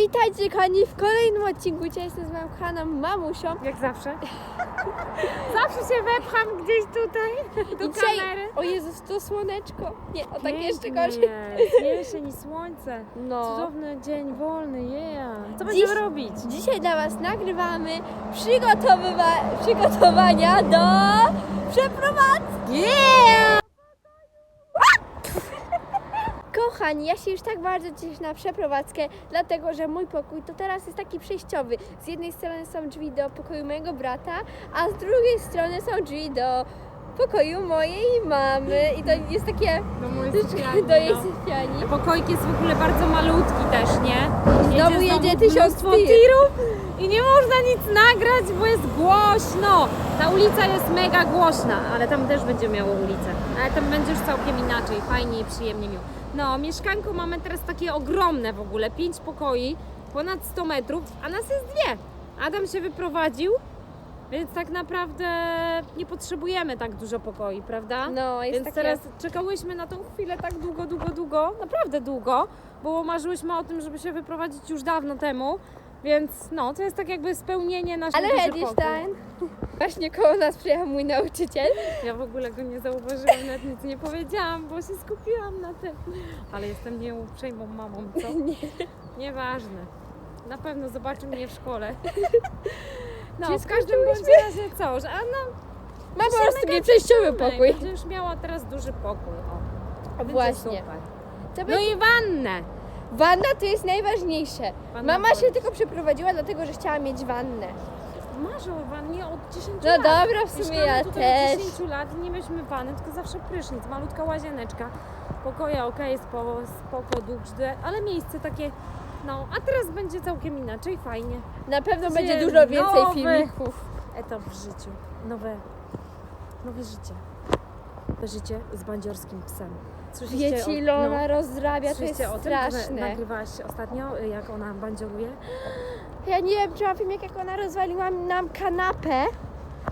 Witajcie kochani w kolejnym odcinku. Dzisiaj jestem z moją kochaną mamusią. Jak zawsze. zawsze się wepcham gdzieś tutaj do dzisiaj, kamery. o Jezus, to słoneczko. Nie, o tak jeszcze gorzej. jest. Jesień i słońce. No. Cudowny dzień wolny, yeah. Co Dziś- będziemy robić? Dzisiaj dla Was nagrywamy przygotowywa- przygotowania do przeprowadzki. Yeah! Kochani, ja się już tak bardzo cieszę na przeprowadzkę, dlatego że mój pokój to teraz jest taki przejściowy. Z jednej strony są drzwi do pokoju mojego brata, a z drugiej strony są drzwi do pokoju mojej mamy. I to jest takie Do mojej do jej sypialni. Pokoik jest w ogóle bardzo malutki też, nie? Znowu jedzie tysiąc tirów i nie można nic nagrać, bo jest głośno. Ta ulica jest mega głośna, ale tam też będzie miało ulicę. Ale tam będzie już całkiem inaczej, fajnie i przyjemnie miło. No, mieszkanko mamy teraz takie ogromne w ogóle, pięć pokoi, ponad 100 metrów, a nas jest dwie. Adam się wyprowadził, więc tak naprawdę nie potrzebujemy tak dużo pokoi, prawda? No, jest Więc takie... teraz czekałyśmy na tą chwilę tak długo, długo, długo, naprawdę długo, bo marzyłyśmy o tym, żeby się wyprowadzić już dawno temu, więc no, to jest tak jakby spełnienie naszego Ale Hedestein, właśnie koło nas przyjechał mój nauczyciel. Ja w ogóle go nie zauważyłam, nawet nic nie powiedziałam, bo się skupiłam na tym. Ale jestem nieuprzejmą mamą, co? Nie. Nieważne. Na pewno zobaczy mnie w szkole. No, Cię w każdym bądź razie co, że a no, Ma po prostu nieprzejściowy pokój. Będzie już miała teraz duży pokój. O, Właśnie. Super. To No i wannę. Wanna to jest najważniejsze. Wanna Mama to- się tylko przeprowadziła dlatego, że chciała mieć wannę. Marzę o wannie od 10 No lat. dobra, w sumie Mieszkamy ja tutaj też. od 10 lat i nie mieliśmy wanny, tylko zawsze prysznic, malutka łazieneczka. Pokoje ok, spoko, spoko duże, ale miejsce takie, no, a teraz będzie całkiem inaczej, fajnie. Na pewno będzie dużo więcej nowy- filmików. Etap w życiu, nowe, nowe życie. Nowe życie z bandziorskim psem. Słyszycie Wiecie, o- ile no. ona rozrabia, to jest Słyszeliście o tym, straszne. nagrywałaś ostatnio, jak ona bandzioruje? Ja nie wiem, czy mam film, jak ona rozwaliła nam kanapę,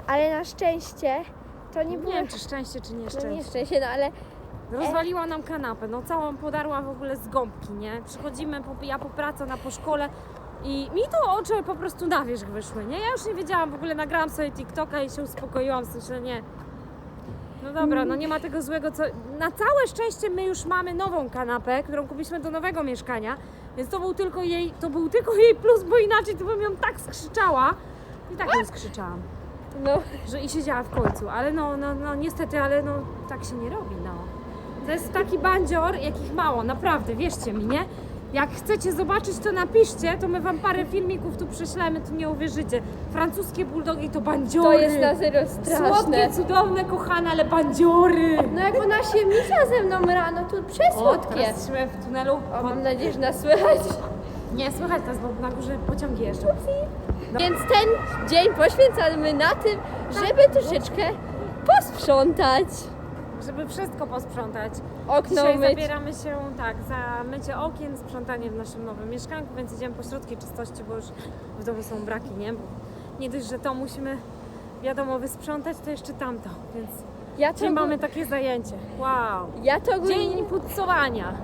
ale na szczęście to nie Nie było... wiem, czy szczęście, czy No nieszczęście. nie szczęście, no ale Rozwaliła nam kanapę, no całą podarła w ogóle z gąbki, nie? Przychodzimy, po, ja po pracy, ona po szkole i mi to oczy po prostu na wierzch wyszły, nie? Ja już nie wiedziałam, w ogóle nagrałam sobie TikToka i się uspokoiłam, w sensie nie. No dobra, no nie ma tego złego, co... Na całe szczęście my już mamy nową kanapę, którą kupiliśmy do nowego mieszkania, więc to był tylko jej, to był tylko jej plus, bo inaczej to bym ją tak skrzyczała. I tak ją skrzyczałam, no, że i siedziała w końcu, ale no, no, no niestety, ale no tak się nie robi, no. To jest taki bandzior, jakich mało, naprawdę, wierzcie mi, nie? Jak chcecie zobaczyć, to napiszcie, to my wam parę filmików tu prześlemy, to nie uwierzycie. Francuskie bulldogi to bandziory. to jest na serio straszne. Słodkie, cudowne, kochane, ale bandziory. No jak ona się misia ze mną rano, to O, przesłodkie. teraz jesteśmy w tunelu. O, mam nadzieję, że nas słychać. Nie, słychać nas, bo na górze pociągi jeżdżą. No. Więc ten dzień poświęcamy na tym, żeby troszeczkę posprzątać. Żeby wszystko posprzątać. Okno Dzisiaj myć. zabieramy się tak za mycie okien, sprzątanie w naszym nowym mieszkanku, więc idziemy po środki czystości, bo już w domu są braki, nie? Bo nie dość, że to musimy wiadomo wysprzątać, to jeszcze tamto, więc Ja to, mamy takie zajęcie. Wow! ja to ogólnie, Dzień pucowania.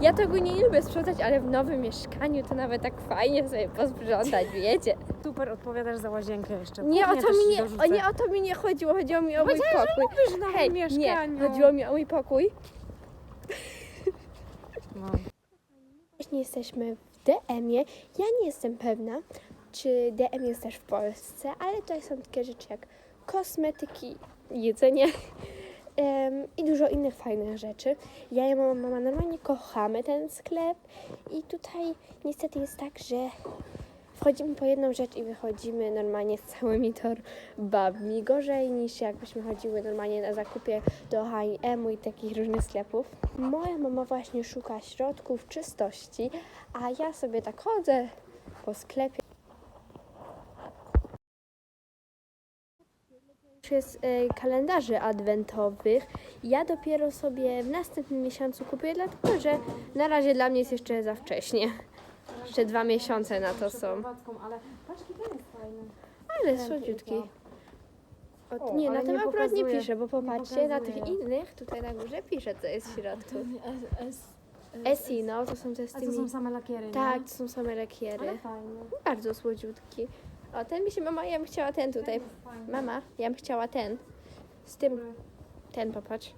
Ja to ogólnie nie lubię sprzątać, ale w nowym mieszkaniu to nawet tak fajnie sobie posprzątać, wiecie. Super odpowiadasz za łazienkę jeszcze. Nie o to też mi ci nie, dorzucę. o nie o to mi nie chodziło, chodziło mi o mój Powiedziałeś, że pokój. lubisz w nowym Hej, mieszkaniu. nie, chodziło mi o mój pokój. No. Właśnie jesteśmy w DM-ie. Ja nie jestem pewna, czy DM jest też w Polsce, ale to są takie rzeczy jak kosmetyki, jedzenie i dużo innych fajnych rzeczy. Ja i moja mama normalnie kochamy ten sklep i tutaj niestety jest tak, że wchodzimy po jedną rzecz i wychodzimy normalnie z całymi torbami. Gorzej niż jakbyśmy chodziły normalnie na zakupie do H&M i takich różnych sklepów. Moja mama właśnie szuka środków czystości, a ja sobie tak chodzę po sklepie. Jest e, kalendarzy adwentowych. Ja dopiero sobie w następnym miesiącu kupię, dlatego że na razie dla mnie jest jeszcze za wcześnie. Jeszcze dwa miesiące na to są. Ale patrz, jaki ten jest fajny. Ale słodziutki. O, nie, na tym akurat nie pisze, bo popatrzcie, na tych innych tutaj na górze pisze, co jest w środku. Esi, no, to są te z A tymi... to są same lakiery, Tak, to są same lakiery. Bardzo słodziutki. O, ten mi się, mama, ja bym chciała ten tutaj. Mama, ja bym chciała ten. Z tym, ten popatrz.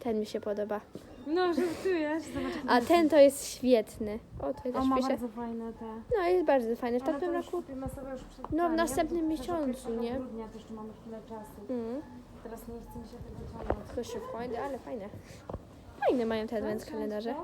Ten mi się podoba. No, żartujesz. Zobacz, jaki A ten to jest świetny. O, to O, też ma bardzo fajne te. No, jest bardzo fajny. W Ale tamtym to już roku... kupimy sobie już przed No, w następnym miesiącu, 1 nie? grudnia też tu mamy chwilę czasu. Mm, Teraz nie chcę mi się tego ciągnąć. tylko szybko, ale fajne. Fajne mają te advent kalendarze.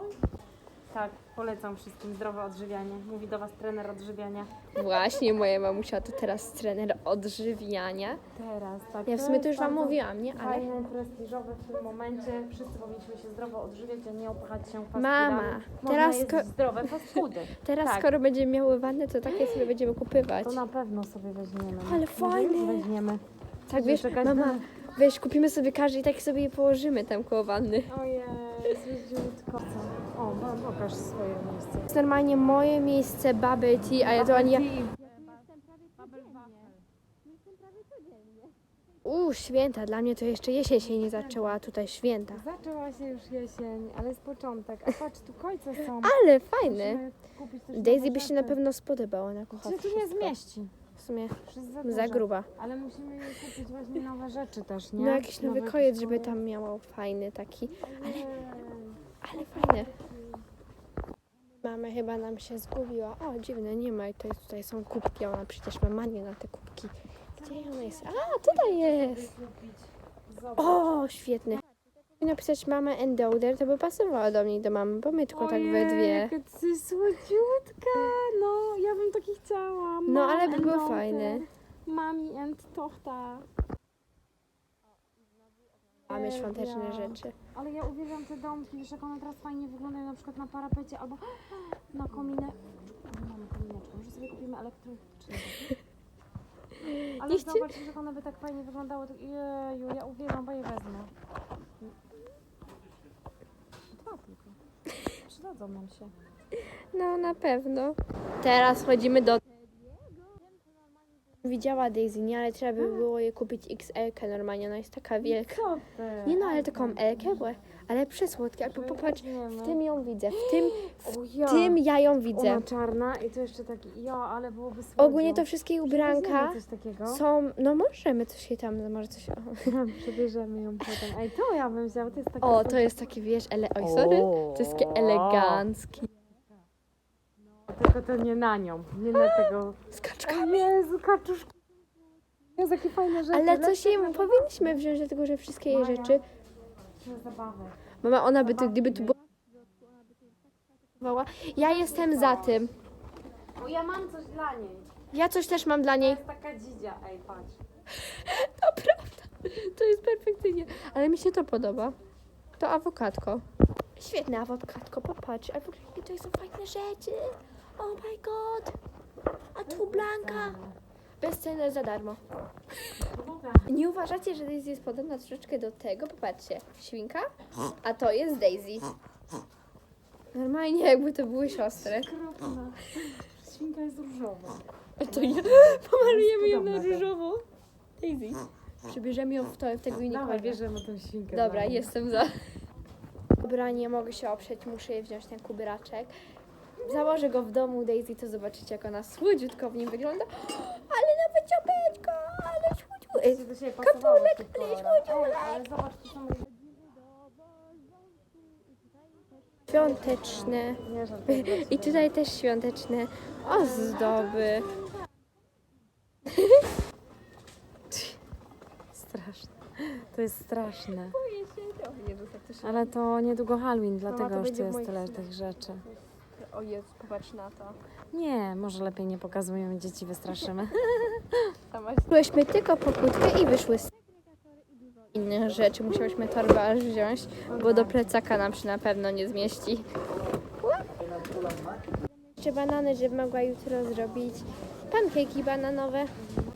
Tak, polecam wszystkim zdrowe odżywianie. Mówi do Was trener odżywiania. Właśnie, moja mamusia to teraz trener odżywiania. Teraz, tak. Ja w sumie to już wam bardzo mówiłam, nie? Ale Fajne, prestiżowe w tym momencie. Wszyscy powinniśmy się zdrowo odżywiać, a nie opychać się fast Mama, foodami. Można teraz jeść ko- zdrowe fast foody. teraz tak. skoro będziemy miały wannę, to takie sobie będziemy kupywać. To na pewno sobie weźmiemy. Ale Może fajne. już Weźmiemy. Tak, wiesz, czekać mama, na- weź, kupimy sobie każdy i tak sobie je położymy tam koło wanny. Ojej, zwiedziutko. O, bo- pokaż swoje miejsce. To jest normalnie moje miejsce bubble tea, a ja to ani ja... Uuu, święta, dla mnie to jeszcze jesień się nie zaczęła, a tutaj święta. Zaczęła się już jesień, ale jest początek. A patrz, tu końce są. Ale fajny. Musimy kupić też Daisy by się rzeczy. na pewno spodobało, ona kocha Się tu nie zmieści. W sumie za, gruba. Ale musimy kupić właśnie nowe rzeczy też, nie? No jakiś nowy Nowe kojec, żeby tam miało fajny taki. Ojej. Ale fajne. Mama chyba nam się zgubiła. O, dziwne, nie ma. I tutaj, tutaj są kubki. Ona przecież ma manię na te kubki. Gdzie ona jest? A, tutaj jest. Zobacz. O, świetny. Napisać mama and daughter, to by pasowało do mnie i do mamy, bo my tylko tak we dwie. Jaka ty słodziutka. No, ja bym taki chciała. No, Mom ale by and było daughter. fajne. Mami and tochter. Mamy świąteczne Ja. rzeczy. Ale ja uwielbiam te domki, wiesz jak one teraz fajnie wyglądają na przykład na parapecie albo na kominę. Mamy komineczkę, może sobie kupimy elektryczny. Ale Nie chcie- zobacz, jak one by tak fajnie wyglądały. Tak, jeju, ja uwielbiam, bo je wezmę. Dwa tylko. Nam się. No, na pewno. Teraz chodzimy do... Widziała Daisy, nie, ale trzeba by było je kupić XL normalnie, ona jest taka wielka. Co ty? Nie no, ale taką Elkę, bo- ale przesłodkie. Albo popatrz, w tym ją widzę, w tym, o, ja. w tym ja ją widzę. Ona czarna i to jeszcze taki, ja, ale byłoby słodzią. Ogólnie to wszystkie ubranka coś takiego. są, no możemy coś jej tam, no może coś... Przebierzemy ją potem. Ej, to ja bym wzięła, to jest takie... O, to jest takie, wiesz, ele... Oj, sorry. To jest takie eleganckie. Tylko to nie na nią, nie na tego... Z kaczkami. O Jezu, kaczuszki. Jezu, jakie fajne rzeczy. Ale coś Lepsze jej na powinniśmy wziąć, dlatego że wszystkie jej Maja. rzeczy... Na zabawę. Mama, ona by tu, gdyby tu była... Ja jestem za tym. O, ja mam coś dla niej. Ja coś też mam dla To niej. jest taka dzidzia, ej, patrz. To prawda. To jest perfekcyjnie. Ale mi się to podoba. To awokadko. Świetne awokadko, popatrz. A w ogóle jakie tutaj są fajne rzeczy. Oh my god. A tu Blanka. Bezcenne za darmo. Nie uważacie, że Daisy jest podobna troszeczkę do tego? Popatrzcie. Świnka, a to jest Daisy. Normalnie jakby to były siostry. Okropna. Świnka jest różowa. To ja pomalujemy ją na tak. różowo. Daisy. Przybierzemy ją w, to, w tego Dawaj, bierzemy tą świnkę. Dobra, jestem za. Dobra, nie mogę się oprzeć, muszę jej wziąć ten kubraczek. Założę go w domu Daisy, to zobaczycie jak ona słodziutko w nim wygląda. Ale nawet ciapeczka, Będzie do siebie pasowało w tych Kapulek, kolorach. Ej, ale zobacz, tu są... Świąteczne. Nie, żartuję. dla I tutaj też świąteczne ozdoby. Straszne. To jest straszne. Boję się. O Jezu, tak też... Ale to niedługo Halloween, dlatego to już tu będzie w jest moich tyle snach. tych rzeczy. O Jezu, popatrz na to. Nie, może lepiej nie pokazujemy, dzieci wystraszymy. Byłyśmy tylko po kłódkę i wyszły z innych rzeczy. Musiałyśmy torbę aż wziąć, bo do plecaka nam się na pewno nie zmieści. Jeszcze banany, żeby mogła jutro zrobić pankejki bananowe.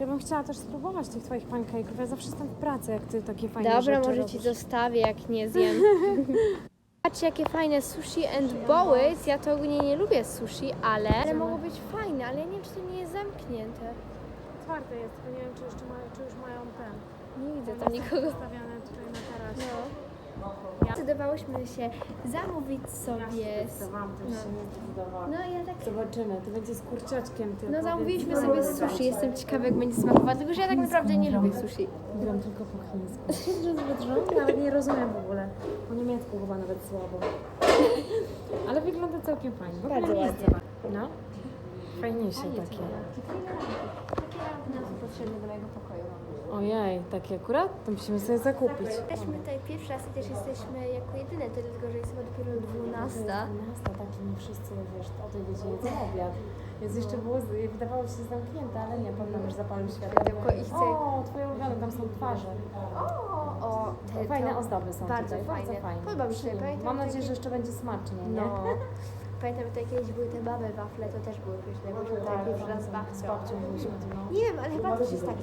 Ja bym chciała też spróbować tych twoich pancake'ów. Ja zawsze jestem w pracy, jak ty takie fajne Dobra, rzeczy może ci robisz. zostawię, jak nie zjem. Patrzcie, jakie fajne sushi and bowls. Ja to ogólnie nie lubię sushi, ale... Ale mogło być fajne, ale ja nie wiem, czy to nie jest zamknięte. Otwarte jest, tylko nie wiem, czy, jeszcze mają, czy już mają ten. Nie widzę tam nikogo. Stawiane tutaj na tarasie. No. Zdecydowałyśmy się zamówić sobie... Zdecydowałam, też się nie zdecydowałam. No ja tak... Zobaczymy, to będzie z kurczaczkiem tylko. No zamówiliśmy więc- sobie sushi, jestem ciekawa jak będzie smakować, tylko że ja tak naprawdę nie lubię sushi. Gram tylko po chińsku. Rząd, nawet nie rozumiem w ogóle. Po niemiecku chyba nawet słabo. Ale wygląda całkiem fajnie. Bardzo nie jest ładnie. No. Fajniejsze takie. Potrzebne do mojego pokoju. Ojej, takie akurat? To musimy sobie zakupić. Jesteśmy tutaj pierwszy raz i też jesteśmy jako jedyne, to dlatego, że jest chyba dopiero 12. 12, tak, i nie wszyscy, wiesz, o tej godzinie jedzą obiad. Więc jeszcze było, wydawało się zamknięte, ale nie, nam już zapalił światło. Tylko i chce- O, twoje ulubione, tam są twarze. O, o, te, Fajne to ozdoby są bardzo tutaj, fajne. bardzo fajne. Podoba mi się, pamiętam Mam nadzieję, takie- że jeszcze będzie smacznie, nie? No. Pamiętam, że tutaj kiedyś były te baby wafle, to też były pyszne, bo tutaj pierwszy raz z Z babcią. byliśmy, no. Nie wiem, ale chyba też jest tak.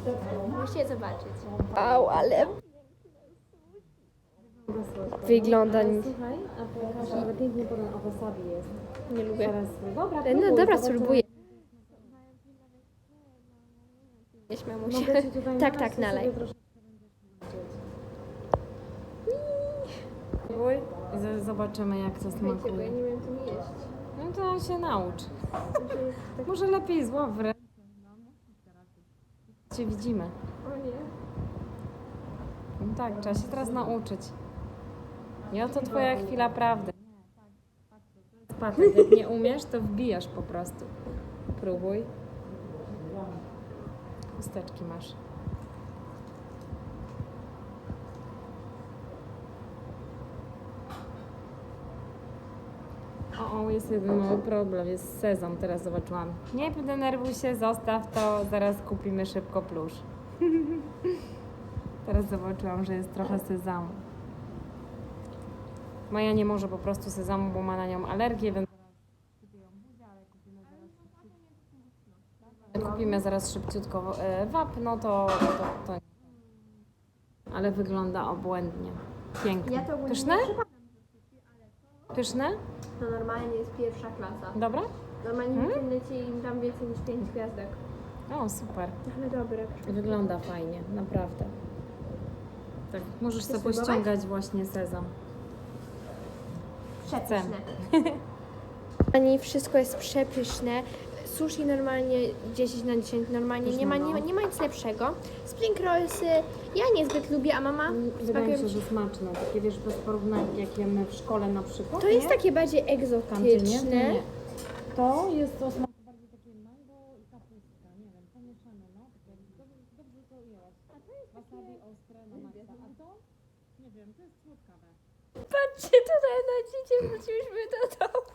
Musicie zobaczyć. Au, ale... Wygląda... Słuchaj, a pięknie podane o wasabi jest. Nie lubię. Dobra, No próbuj, dobra, spróbuję. Ci tutaj Tak, tak, to nalej. zobaczymy jak to smakuje. nie wiem, co mi jeść. No to się naucz. Może lepiej złap w ręce. Cię widzimy. O nie. No tak, trzeba się teraz nauczyć. I oto twoja chwila prawdy. Patrz, jak nie umiesz, to wbijasz po prostu. Próbuj. Chusteczki masz. Jest jeden mały problem, jest sezam, teraz zobaczyłam. Nie denerwuj się, zostaw to, zaraz kupimy szybko plusz. Teraz zobaczyłam, że jest trochę sezamu. Moja nie może po prostu sezamu, bo ma na nią alergię, więc kupimy zaraz szybciutko e, wapno, to, to, to. Ale wygląda obłędnie. Pięknie. Ja to ogólnie Pyszne? Pyszne? To normalnie jest pierwsza klasa. Dobra? Normalnie Hmm? internecie im tam więcej niż 5 gwiazdek. O, super. Ale dobre. Wygląda fajnie, naprawdę. Tak, możesz sobie spróbować? pościągać właśnie sezam. Przepyszne. Ani wszystko jest przepyszne. Sushi normalnie 10 na 10, normalnie nie ma, nie, ma- nie ma nic lepszego. Spring rollsy ja niezbyt lubię, a mama Wydaje smakują mi się, że smaczne. Takie wiesz, bez porównania jak jemy w szkole na przykład. To jest nie? takie bardziej nie? To egzotyczne. nie. To jest to smak bardziej takie mango i kapustka, nie wiem, pomieszane, no. Takie, dobrze, dobrze to ujęłaś. A to jest wasabi ostre na maksa. A to? Nie wiem, to jest słodkawe. Patrzcie tutaj na dziecię, wróciliśmy do domu.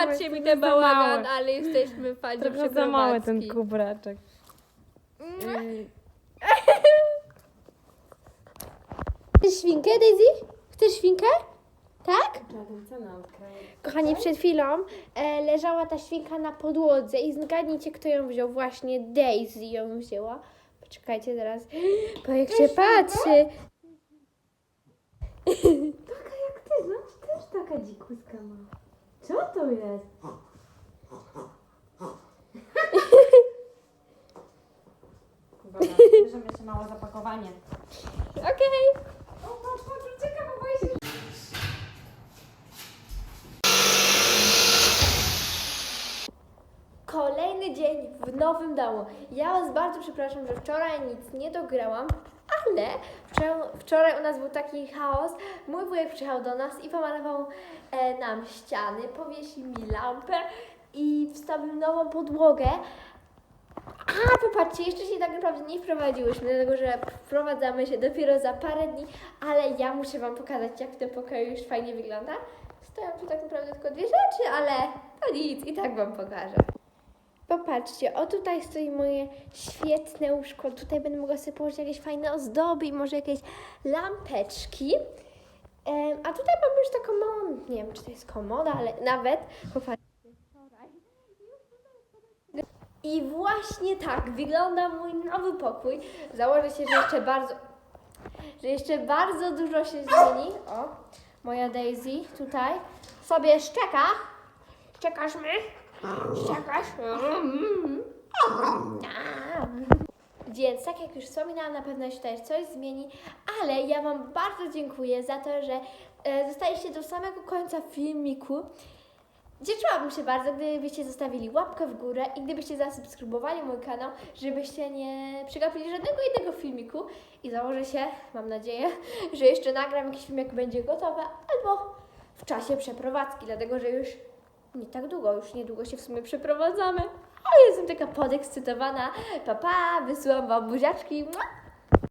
Wybaczcie mi ten bałagan, ale jesteśmy w fazie Trochę za mały ten kubraczek. Chcesz świnkę, Daisy? Chcesz świnkę? Tak? Kochani, przed chwilą e, leżała ta świnka na podłodze i zgadnijcie, kto ją wziął. Właśnie Daisy ją wzięła. Poczekajcie zaraz, bo jak się patrzy. Taka jak ty, no też taka dzikuska ma. Co to jest? Dobra, bierzemy się małe zapakowanie. Okej. O, patrz, patrz, ucieka, bo boję się. Kolejny dzień w nowym domu. Ja Was bardzo przepraszam, że wczoraj nic nie dograłam, ale wczoraj, u nas był taki chaos. Mój wujek przyjechał do nas i pomalował e, nam ściany, powiesił mi lampę i wstawił nową podłogę. A popatrzcie, jeszcze się tak naprawdę nie wprowadziłyśmy, dlatego że wprowadzamy się dopiero za parę dni, ale ja muszę Wam pokazać, jak w tym pokoju już fajnie wygląda. Stoją tu tak naprawdę tylko dwie rzeczy, ale to nic, i tak Wam pokażę. Popatrzcie, o tutaj stoi moje świetne łóżko. Tutaj będę mogła sobie położyć jakieś fajne ozdoby i może jakieś lampeczki. Em, a tutaj mam już taką małą, nie wiem czy to jest komoda, ale nawet, popatrzcie. I właśnie tak wygląda mój nowy pokój. Założę się, że jeszcze bardzo, że jeszcze bardzo dużo się zmieni. O, moja Daisy tutaj sobie szczeka. Szczekasz mnie? Szczekasz? Więc tak jak już wspominałam, na pewno się tutaj coś zmieni, ale ja Wam bardzo dziękuję za to, że e, zostaliście do samego końca filmiku. Cieszyłabym się bardzo, gdybyście zostawili łapkę w górę i gdybyście zasubskrybowali mój kanał, żebyście nie przegapili żadnego innego filmiku i założę się, mam nadzieję, że jeszcze nagram jakiś film, jak będzie gotowe, albo w czasie przeprowadzki, dlatego że już nie tak długo, już niedługo się w sumie przeprowadzamy. Ale jestem taka podekscytowana. Papa, pa, wysyłam Wam buziaczki.